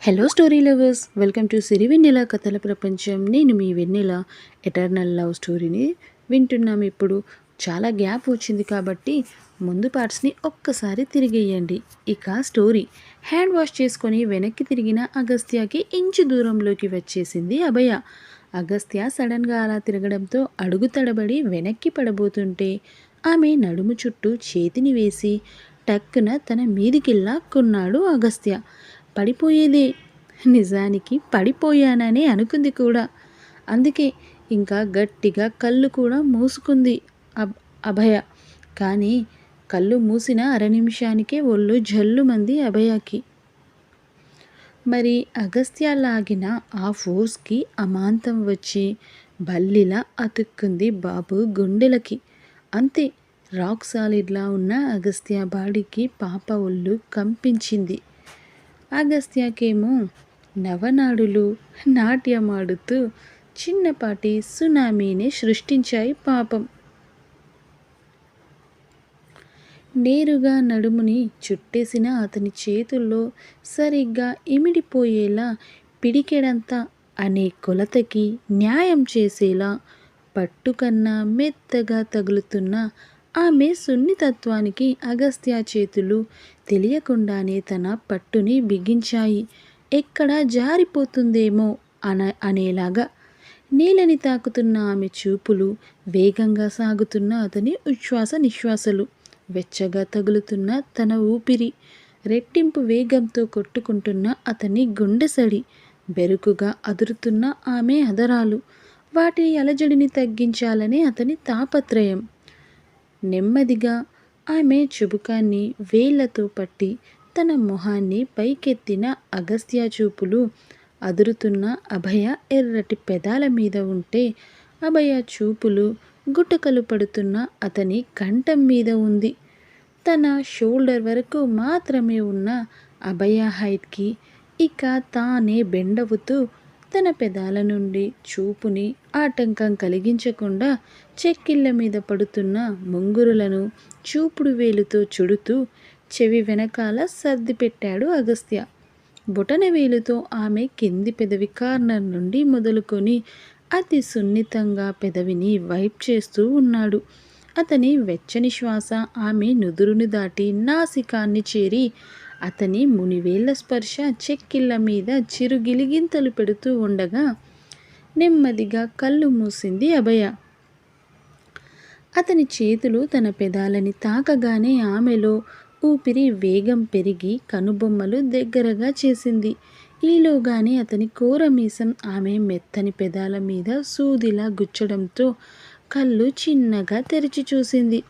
Hello story lovers welcome to Siri Vennela కథల ప్రపంచం నేను మీ వెన్నెల ఎటర్నల్ లవ్ స్టోరీని వింటున్నాం ఇప్పుడు చాలా గ్యాప్ వచ్చింది కాబట్టి ముందు పార్ట్స్ని ఒక్కసారి తిరిగేయండి ఇక స్టోరీ హ్యాండ్ వాష్ చేసుకొని వెనక్కి తిరిగిన అగస్త్యకి ఇంచు దూరంలోకి వచ్చేసింది అభయ అగస్త్య సడన్గా అలా తిరగడంతో అడుగు తడబడి వెనక్కి పడబోతుంటే ఆమె నడుము చుట్టూ చేతిని వేసి టక్కున తన మీదికిల్లా కొన్నాడు అగస్త్య పడిపోయేదే. నిజానికి పడిపోయాననే అనుకుంది కూడా. అందుకే ఇంకా గట్టిగా కళ్ళు కూడా మూసుకుంది అబ్ అభయ. కానీ కళ్ళు మూసిన అర నిమిషానికే ఒళ్ళు జల్లుమంది అభయకి. మరి అగస్త్య లాగిన ఆ ఫోర్స్కి అమాంతం వచ్చి బల్లిలా అతుక్కుంది బాబు గుండెలకి. అంతే రాక్ సాలిడ్లా ఉన్న అగస్త్య బాడీకి పాప ఒళ్ళు కంపించింది. అగస్త్యకేమో నవనాడులు నాట్యమాడుతూ చిన్నపాటి సునామీని సృష్టించాయి పాపం. నేరుగా నడుముని చుట్టేసిన అతని చేతుల్లో సరిగ్గా ఇమిడిపోయేలా పిడికెడంతా అనే కొలతకి న్యాయం చేసేలా పట్టుకన్నా మెత్తగా తగులుతున్న ఆమె సున్నితత్వానికి అగస్త్య చేతులు తెలియకుండానే తన పట్టుని బిగించాయి. ఎక్కడ జారిపోతుందేమో అన అనేలాగా నీళ్ళని తాకుతున్న ఆమె చూపులు వేగంగా సాగుతున్న అతని ఉచ్ఛ్వాస నిశ్వాసలు వెచ్చగా తగులుతున్న తన ఊపిరి రెట్టింపు వేగంతో కొట్టుకుంటున్న అతని గుండెసడి బెరుకుగా అదురుతున్న ఆమె అదరాలు వాటి అలజడిని తగ్గించాలని అతని తాపత్రయం. నెమ్మదిగా ఆమె చుబుకాన్ని వేళ్ళతో పట్టి తన మొహాన్ని పైకెత్తిన అగస్త్య చూపులు. అదురుతున్న అభయ ఎర్రటి పెదాల మీద ఉంటే అభయ చూపులు గుటకలు పడుతున్న అతని కంఠం మీద ఉంది. తన షోల్డర్ వరకు మాత్రమే ఉన్న అభయ హైట్కి ఇక తానే బెండవుతూ తన పెదాల నుండి చూపుని ఆటంకం కలిగించకుండా చెక్కిళ్ళ మీద పడుతున్న ముంగురులను చూపుడు వేలుతో చుడుతూ చెవి వెనకాల సర్ది పెట్టాడు అగస్త్య. బొటన వేలుతో ఆమె కింది పెదవి కార్నర్ నుండి మొదలుకొని అతి సున్నితంగా పెదవిని వైప్ చేస్తూ ఉన్నాడు. అతని వెచ్చని శ్వాస ఆమె నుదురుని దాటి నాసికాన్ని చేరి అతని మునివేళ్ళ స్పర్శ చెక్కిళ్ళ మీద చిరుగిలిగింతలు పెడుతూ ఉండగా నెమ్మదిగా కళ్ళు మూసింది అభయ. అతని చేతులు తన పెదాలని తాకగానే ఆమెలో ఊపిరి వేగం పెరిగి కనుబొమ్మలు దగ్గరగా చేసింది. ఈలోగానే అతని కోరమీసం ఆమె మెత్తని పెదాల మీద సూదిలా గుచ్చడంతో కళ్ళు చిన్నగా తెరిచి చూసింది.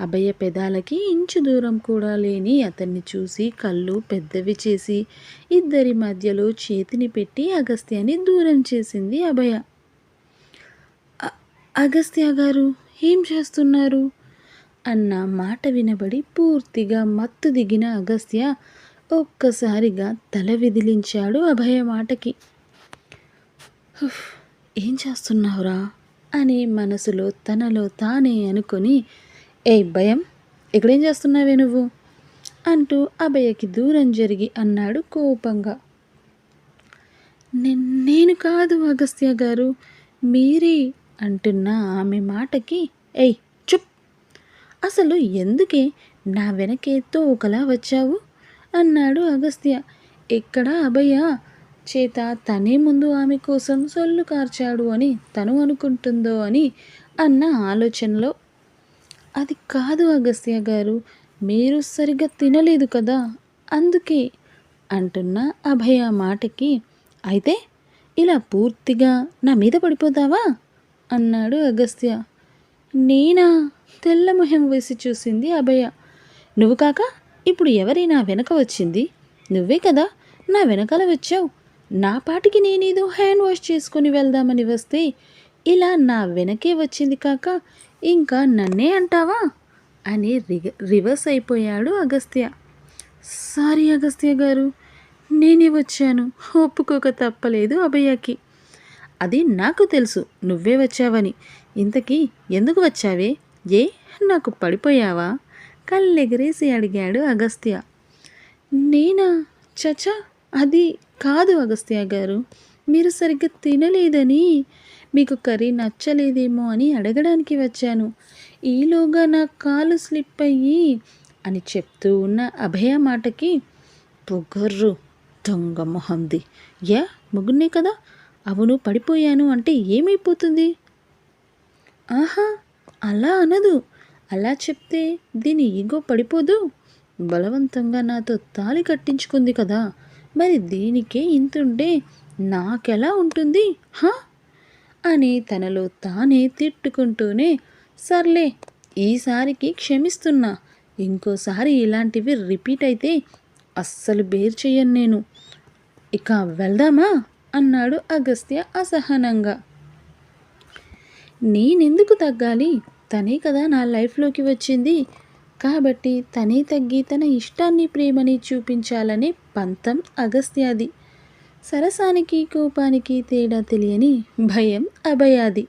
అభయ పెదాలకి ఇంచు దూరం కూడా లేని అతన్ని చూసి కళ్ళు పెద్దవి చేసి ఇద్దరి మధ్యలో చేతిని పెట్టి అగస్త్యాన్ని దూరం చేసింది అభయ. అగస్త్య గారు ఏం చేస్తున్నారు? అన్న మాట వినబడి పూర్తిగా మత్తు దిగిన అగస్త్య ఒక్కసారిగా తల విదిలించాడు అభయ మాటకి. ఏం చేస్తున్నావురా? అని మనసులో తనలో తానే అనుకొని ఏ భయం ఇక్కడేం చేస్తున్నావే నువ్వు? అంటూ అభయకి దూరం జరిగి అన్నాడు కోపంగా. నేను కాదు అగస్త్య గారు మీరే అంటున్న ఆమె మాటకి ఏయ్ చుప్! అసలు ఎందుకే నా వెనకే తోకలా వచ్చావు? అన్నాడు అగస్త్య. ఎక్కడ అభయ చేత తనే ముందు ఆమె కోసం సొల్లు కార్చాడు అని తను అనుకుంటుందో అని అన్న ఆలోచనలో అది కాదు అగస్త్య గారు మీరు సరిగ్గా తినలేదు కదా? అందుకే అంటున్న అభయ మాటకి అయితే ఇలా పూర్తిగా నా మీద పడిపోతావా? అన్నాడు అగస్త్య. నేనా? తెల్ల ముహం వేసి చూసింది అభయ. నువ్వు కాక ఇప్పుడు ఎవరైనా వెనక వచ్చింది? నువ్వే కదా నా వెనకాల వచ్చావు. నా పాటికి నేనేదో హ్యాండ్ వాష్ చేసుకొని వెళ్దామని వస్తే ఇలా నా వెనకే వచ్చింది కాక ఇంకా నన్నే అంటావా? అని రిగ రివర్స్ అయిపోయాడు అగస్త్య. సారీ అగస్త్య గారు నేనే వచ్చాను. ఒప్పుకోక తప్పలేదు అభయకి అది నాకు తెలుసు నువ్వే వచ్చావని. ఇంతకీ ఎందుకు వచ్చావే? ఏ నాకు పడిపోయావా? కళ్ళెగరేసి అడిగాడు అగస్త్య. నేనా? చచా అది కాదు అగస్త్య గారు. మీరు సరిగ్గా తినలేదని. మీకు కర్రీ నచ్చలేదేమో అని అడగడానికి వచ్చాను. ఈలోగా నా కాలు స్లిప్ అయ్యి అని చెప్తూ ఉన్న అభయ మాటకి పొగర్రు దొంగ మొహంది. యా ముగ్గునే కదా? అవును పడిపోయాను అంటే ఏమైపోతుంది? ఆహా అలా అనదు. అలా చెప్తే దీని ఈగో పడిపోదు? బలవంతంగా నాతో తాళి కట్టించుకుంది కదా. మరి దీనికే ఇంతుంటే నాకెలా ఉంటుంది? హా? అని తనలో తానే తిట్టుకుంటూనే సర్లే ఈసారికి క్షమిస్తున్నా. ఇంకోసారి ఇలాంటివి రిపీట్ అయితే అస్సలు బేర్ చెయ్యను నేను. ఇక వెళ్దామా? అన్నాడు అగస్త్య అసహనంగా. నేనెందుకు తగ్గాలి? తనే కదా నా లైఫ్లోకి వచ్చింది. కాబట్టి తనే తగ్గి తన ఇష్టాన్ని ప్రేమని చూపించాలనే పంతం అగస్త్యాది. సరసానికి కోపానికి తేడా తెలియని భయం అభయాది.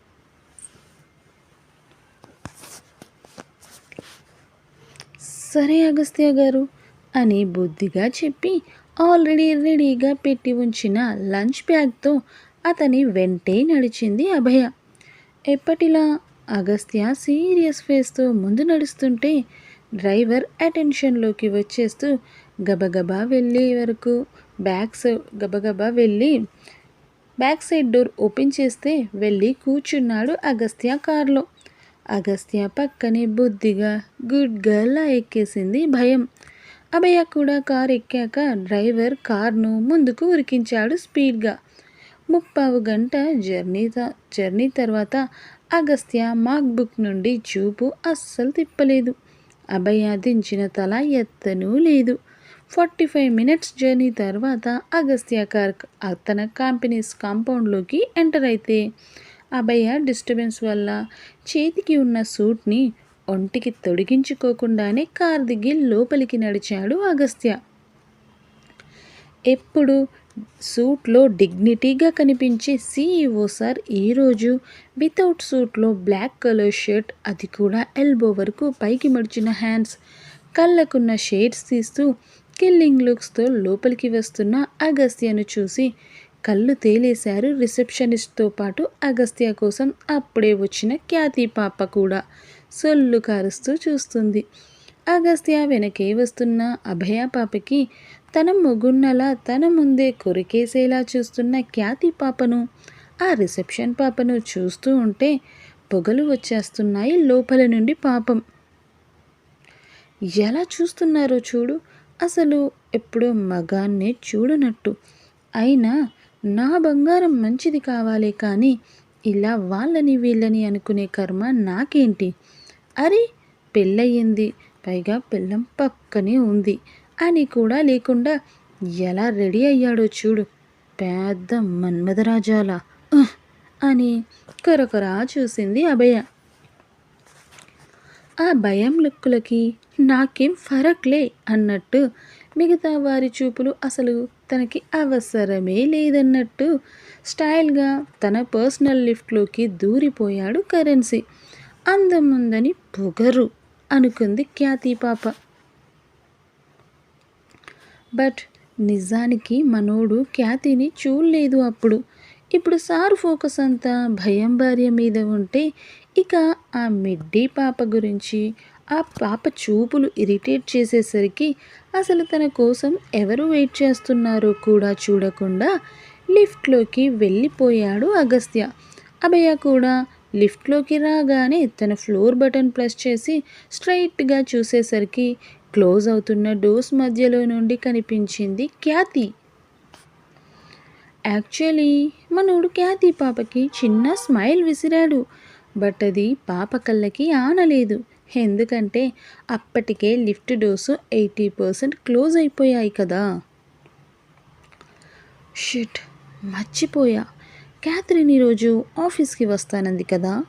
సరే అగస్త్య గారు అని బుద్ధిగా చెప్పి ఆల్రెడీ రెడీగా పెట్టి ఉంచిన లంచ్ బ్యాగ్తో అతని వెంటే నడిచింది అభయ. ఎప్పటిలా అగస్త్య సీరియస్ ఫేస్తో ముందు నడుస్తుంటే డ్రైవర్ అటెన్షన్లోకి వచ్చేస్తూ గబగబా వెళ్ళే వరకు బ్యాగ్స్ గబగబా వెళ్ళి బ్యాక్ సైడ్ డోర్ ఓపెన్ చేస్తే వెళ్ళి కూర్చున్నాడు అగస్త్య కారులో. అగస్త్య పక్కనే బుద్ధిగా గుడ్ గర్ల్లా ఎక్కేసింది భయం. అభయ కూడా కార్ ఎక్కాక డ్రైవర్ కార్ను ముందుకు ఉరికించాడు స్పీడ్గా. ముప్పావు గంట జర్నీ జర్నీ తర్వాత అగస్త్య మాక్బుక్ నుండి చూపు అస్సలు తిప్పలేదు. అభయ దించిన తల ఎత్తనూ లేదు. ఫార్టీ ఫైవ్ మినిట్స్ జర్నీ తర్వాత అగస్త్య కార్ తన కంపెనీస్ కాంపౌండ్లోకి ఎంటర్ అయితే అభయ డిస్టర్బెన్స్ వల్ల చేతికి ఉన్న సూట్ని ఒంటికి తొడిగించుకోకుండానే కార్ దిగి లోపలికి నడిచాడు అగస్త్య. ఎప్పుడు సూట్లో డిగ్నిటీగా కనిపించే సీఈఓ సార్ ఈరోజు వితౌట్ సూట్లో బ్లాక్ కలర్ షర్ట్ అది కూడా ఎల్బో వరకు పైకి మడిచిన హ్యాండ్స్ కళ్ళకున్న షేడ్స్ తీస్తూ కిల్లింగ్ లుక్స్తో లోపలికి వస్తున్న అగస్త్యను చూసి కళ్ళు తేలేశారు రిసెప్షనిస్ట్తో పాటు అగస్త్య కోసం అప్పుడే వచ్చిన ఖ్యాతి పాప కూడా. సొల్లు కారుస్తూ చూస్తుంది. అగస్త్య వెనకే వస్తున్న అభయ పాపకి తన మొగున్నలా తన ముందే కొరికేసేలా చూస్తున్న ఖ్యాతి పాపను ఆ రిసెప్షన్ పాపను చూస్తూ ఉంటే పొగలు వచ్చేస్తున్నాయి లోపల నుండి పాపం. ఎలా చూస్తున్నారో చూడు అసలు ఎప్పుడో మగాన్నే చూడనట్టు. అయినా నా బంగారం మంచిది కావాలే కానీ ఇలా వాళ్ళని వీళ్ళని అనుకునే కర్మ నాకేంటి? అరే పెళ్ళయింది పైగా పిల్లం పక్కనే ఉంది. అని కూడా లేకుండా ఎలా రెడీ అయ్యాడో చూడు. పెద్ద మన్మధరాజాల. అని కరకరా చూసింది అభయ. ఆ భయం లుక్కులకి నాకేం ఫరక్లే అన్నట్టు మిగతా వారి చూపులు అసలు తనకి అవసరమే లేదన్నట్టు స్టైల్గా తన పర్సనల్ లిఫ్ట్లోకి దూరిపోయాడు కరెన్సీ. అందముందని పొగరు అనుకుంది ఖ్యాతి పాప. బట్ నిజానికి మనోడు ఖ్యాతిని చూడలేదు అప్పుడు. ఇప్పుడు సార్ ఫోకస్ అంతా భయం భార్య మీద ఉంటే ఇక ఆ మిడ్డీ పాప గురించి ఆ పాప చూపులు ఇరిటేట్ చేసేసరికి అసలు తన కోసం ఎవరు వెయిట్ చేస్తున్నారో కూడా చూడకుండా లిఫ్ట్లోకి వెళ్ళిపోయాడు అగస్త్య. అభయ కూడా లిఫ్ట్లోకి రాగానే తన ఫ్లోర్ బటన్ ప్రెస్ చేసి స్ట్రైట్గా చూసేసరికి క్లోజ్ అవుతున్న డోర్స్ మధ్యలో నుండి కనిపించింది ఖ్యాతి. యాక్చువల్లీ మనోడు ఖ్యాతి పాపకి చిన్న స్మైల్ విసిరాడు. బట్ అది పాప కళ్ళకి ఆనలేదు. ఎందుకంటే అప్పటికే lift doors eighty percent close అయిపోయాయి కదా. షిట్ మర్చిపోయా. క్యాథరిన్ ఈరోజు ఆఫీస్కి వస్తానంది కదా?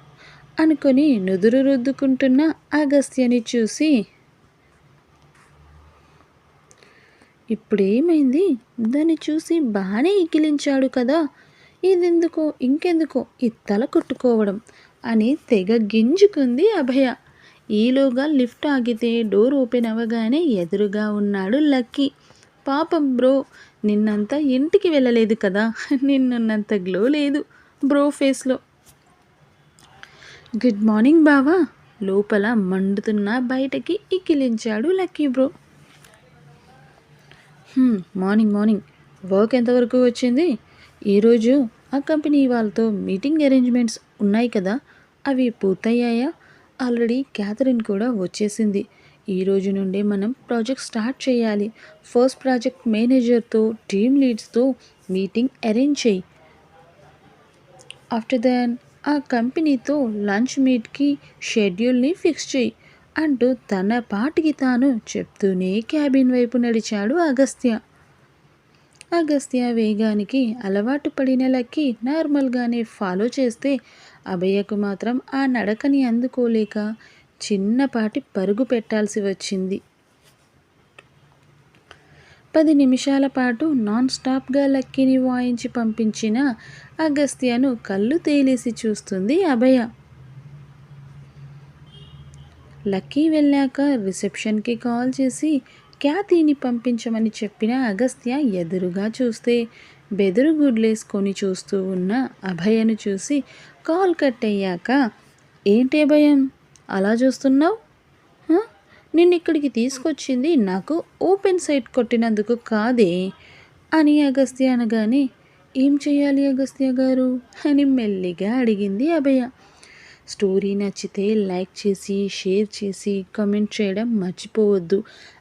అనుకొని నుదురు రుద్దుకుంటున్న అగస్త్యని చూసి ఇప్పుడేమైంది? దాన్ని చూసి బాగానే ఇకిలించాడు కదా. ఇదెందుకో ఇంకెందుకో ఈ తల కొట్టుకోవడం. అని తెగ గింజుకుంది అభయ. ఈలోగా లిఫ్ట్ ఆగితే డోర్ ఓపెన్ అవ్వగానే ఎదురుగా ఉన్నాడు లక్కీ. పాపం బ్రో నిన్నంతా ఇంటికి వెళ్ళలేదు కదా. నిన్నున్నంత గ్లో లేదు బ్రో ఫేస్లో. గుడ్ మార్నింగ్ బావా. లోపల మండుతున్న బయటకి ఇక్కిలించాడు Lucky bro. Morning morning. Work ఎంతవరకు వచ్చింది? ఈరోజు ఆ కంపెనీ వాళ్ళతో మీటింగ్ అరేంజ్మెంట్స్ ఉన్నాయి కదా అవి పూర్తయ్యాయా? ఆల్రెడీ క్యాథరిన్ కూడా వచ్చేసింది. ఈ రోజు నుండే మనం ప్రాజెక్ట్ స్టార్ట్ చేయాలి. ఫస్ట్ ప్రాజెక్ట్ మేనేజర్తో టీమ్ లీడ్స్తో మీటింగ్ అరేంజ్ చేయి. ఆఫ్టర్ దెన్ ఆ కంపెనీతో లంచ్ మీట్కి షెడ్యూల్ని ఫిక్స్ చేయి. అంటూ తన పాటికి తాను చెప్తూనే క్యాబిన్ వైపు నడిచాడు అగస్త్య. అగస్త్య వేగానికి అలవాటు పడిన లక్కి నార్మల్గానే ఫాలో చేస్తే అభయ్యకు మాత్రం ఆ నడకని అందుకోలేక చిన్నపాటి పరుగు పెట్టాల్సి వచ్చింది. పది నిమిషాల పాటు నాన్ స్టాప్గా లక్కీని వాయించి పంపించిన అగస్త్యను కళ్ళు తేలేసి చూస్తుంది అభయ. లక్కీ వెళ్ళాక రిసెప్షన్కి కాల్ చేసి ఖ్యాతిని పంపించమని చెప్పిన అగస్త్య ఎదురుగా చూస్తే బెదురు గుడ్లేసుకొని చూస్తూ ఉన్న అభయను చూసి కాల్ కట్ అయ్యాక ఏంటి భయం? అలా చూస్తున్నావు? నిన్ను ఇక్కడికి తీసుకొచ్చింది నాకు ఓపెన్ సైట్ కొట్టినందుకు కాదే అని అగస్త్య అనగానే ఏం చేయాలి అగస్త్య గారు? అని మెల్లిగా అడిగింది అభయ. స్టోరీ నచ్చితే లైక్ చేసి షేర్ చేసి కమెంట్ చేయడం మర్చిపోవద్దు.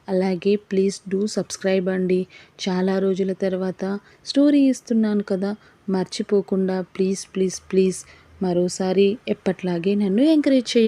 అలాగే ప్లీజ్ డూ సబ్స్క్రైబ్ అండి. చాలా రోజుల తర్వాత స్టోరీ ఇస్తున్నాను కదా మర్చిపోకుండా ప్లీజ్ ప్లీజ్ ప్లీజ్. మరోసారి ఎప్పట్లాగే నన్ను ఎంకరేజ్ చేయండి.